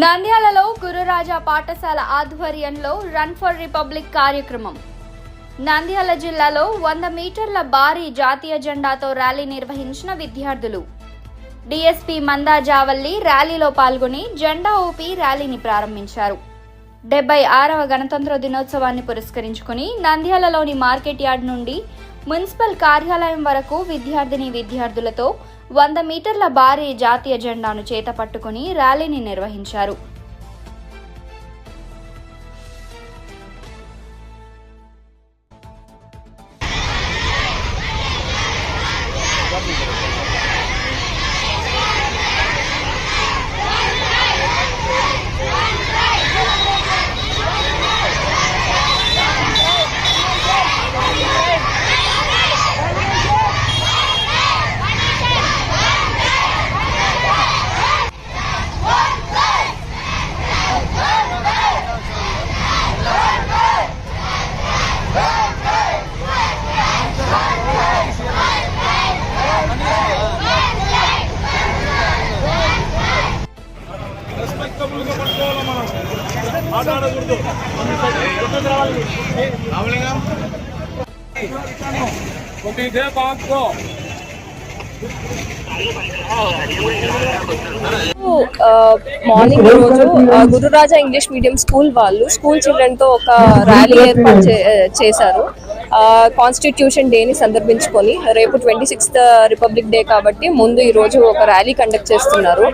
నంద్యాలలో గురురాజా పాఠశాల ఆధ్వర్యంలో రన్ ఫర్ రిపబ్లిక్ కార్యక్రమం. నంద్యాల జిల్లాలో వంద మీటర్ల భారీ జాతీయ జెండాతో ర్యాలీ నిర్వహించిన విద్యార్థులు. డిఎస్పీ మందా జావల్లి ర్యాలీలో పాల్గొని జెండా ఊపి ర్యాలీని ప్రారంభించారు. డెబ్బై ఆరవ గణతంత్ర దినోత్సవాన్ని పురస్కరించుకుని నంద్యాలలోని మార్కెట్ యార్డ్ నుండి మున్సిపల్ కార్యాలయం వరకు విద్యార్థిని విద్యార్థులతో వంద మీటర్ల భారీ జాతీయ జెండాను చేత పట్టుకుని ర్యాలీని నిర్వహించారు. మాట్లాడకూడదు. ఒక ఇదే బాగుకో మార్నింగ్ రోజు గురురాజా ఇంగ్లీష్ మీడియం స్కూల్ వాళ్ళు స్కూల్ చిల్డ్రన్తో ఒక ర్యాలీ ఏర్పాటు చే- చేశారు. కాన్స్టిట్యూషన్ డేని సందర్భించుకొని రేపు ట్వంటీ సిక్స్త్ రిపబ్లిక్ డే కాబట్టి ముందు ఈ రోజు ఒక ర్యాలీ కండక్ట్ చేస్తున్నారు.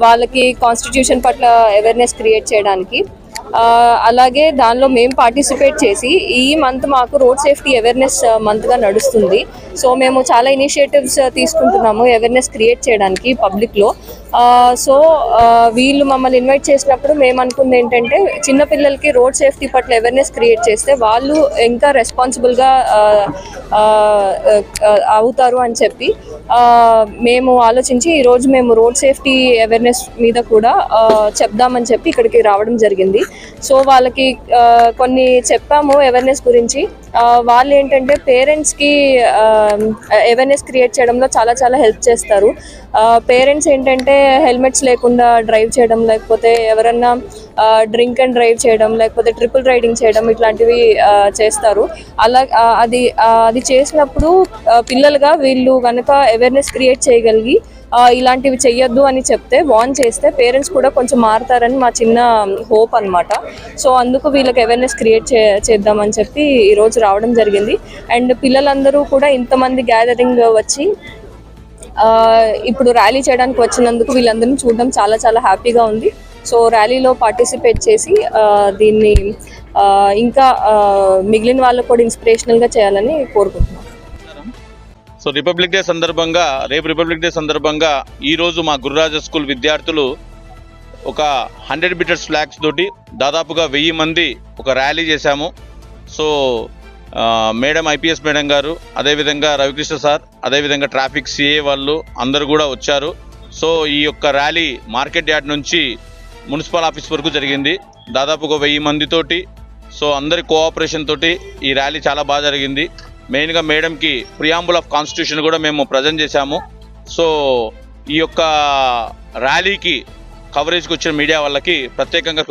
వాళ్ళకి కాన్స్టిట్యూషన్ పట్ల అవేర్నెస్ క్రియేట్ చేయడానికి అలాగే దానిలో మేము పార్టిసిపేట్ చేసి ఈ మంత్ మాకు రోడ్ సేఫ్టీ అవేర్నెస్ మంత్గా నడుస్తుంది. సో మేము చాలా ఇనిషియేటివ్స్ తీసుకుంటున్నాము అవేర్నెస్ క్రియేట్ చేయడానికి పబ్లిక్లో. సో వీళ్ళు మమ్మల్ని ఇన్వైట్ చేసినప్పుడు మేము అనుకుంది ఏంటంటే చిన్నపిల్లలకి రోడ్ సేఫ్టీ పట్ల అవేర్నెస్ క్రియేట్ చేస్తే వాళ్ళు ఇంకా రెస్పాన్సిబుల్గా అవుతారు అని చెప్పి మేము ఆలోచించి ఈరోజు మేము రోడ్ సేఫ్టీ అవేర్నెస్ మీద కూడా చెప్దామని చెప్పి ఇక్కడికి రావడం జరిగింది. సో వాళ్ళకి కొన్ని చెప్పాము అవేర్నెస్ గురించి. వాళ్ళు ఏంటంటే పేరెంట్స్కి అవేర్నెస్ క్రియేట్ చేయడంలో చాలా చాలా హెల్ప్ చేస్తారు. పేరెంట్స్ ఏంటంటే హెల్మెట్స్ లేకుండా డ్రైవ్ చేయడం లేకపోతే ఎవరన్నా డ్రింక్ అండ్ డ్రైవ్ చేయడం లేకపోతే ట్రిపుల్ రైడింగ్ చేయడం ఇట్లాంటివి చేస్తారు. అలా అది అది చేసినప్పుడు పిల్లలుగా వీళ్ళు కనుక అవేర్నెస్ క్రియేట్ చేయగలిగి ఇలాంటివి చెయ్యొద్దు అని చెప్తే వార్న్ చేస్తే పేరెంట్స్ కూడా కొంచెం మారుతారని మా చిన్న హోప్ అనమాట సో అందుకు వీళ్ళకి అవేర్నెస్ క్రియేట్ చే చేద్దామని చెప్పి ఈరోజు రావడం జరిగింది. అండ్ పిల్లలందరూ కూడా ఇంతమంది గ్యాదరింగ్ వచ్చి ఇప్పుడు ర్యాలీ చేయడానికి వచ్చినందుకు వీళ్ళందరినీ చూడడం చాలా చాలా హ్యాపీగా ఉంది. సో ర్యాలీలో పార్టిసిపేట్ చేసి దీన్ని ఇంకా మిగిలిన వాళ్ళకు కూడా ఇన్స్పిరేషనల్గా చేయాలని కోరుకుంటున్నాను సో రిపబ్లిక్ డే సందర్భంగా రేపు రిపబ్లిక్ డే సందర్భంగా ఈరోజు మా గురురాజ స్కూల్ విద్యార్థులు ఒక హండ్రెడ్ మీటర్స్ ఫ్లాగ్స్ తోటి దాదాపుగా వెయ్యి మంది ఒక ర్యాలీ చేశాము. సో మేడం ఐపీఎస్ మేడం గారు అదేవిధంగా రవికృష్ణ సార్ అదేవిధంగా ట్రాఫిక్ సిఏ వాళ్ళు అందరూ కూడా వచ్చారు. సో ఈ యొక్క ర్యాలీ మార్కెట్ యార్డ్ నుంచి మున్సిపల్ ఆఫీస్ వరకు జరిగింది. దాదాపుగా వెయ్యి మందితోటి సో అందరి కోఆపరేషన్ తోటి ఈ ర్యాలీ చాలా బాగా జరిగింది. మెయిన్గా మేడంకి ప్రియాంబుల్ ఆఫ్ కాన్స్టిట్యూషన్ కూడా మేము ప్రజెంట్ చేశాము. సో ఈ యొక్క ర్యాలీకి కవరేజ్కి వచ్చిన మీడియా వాళ్ళకి ప్రత్యేకంగా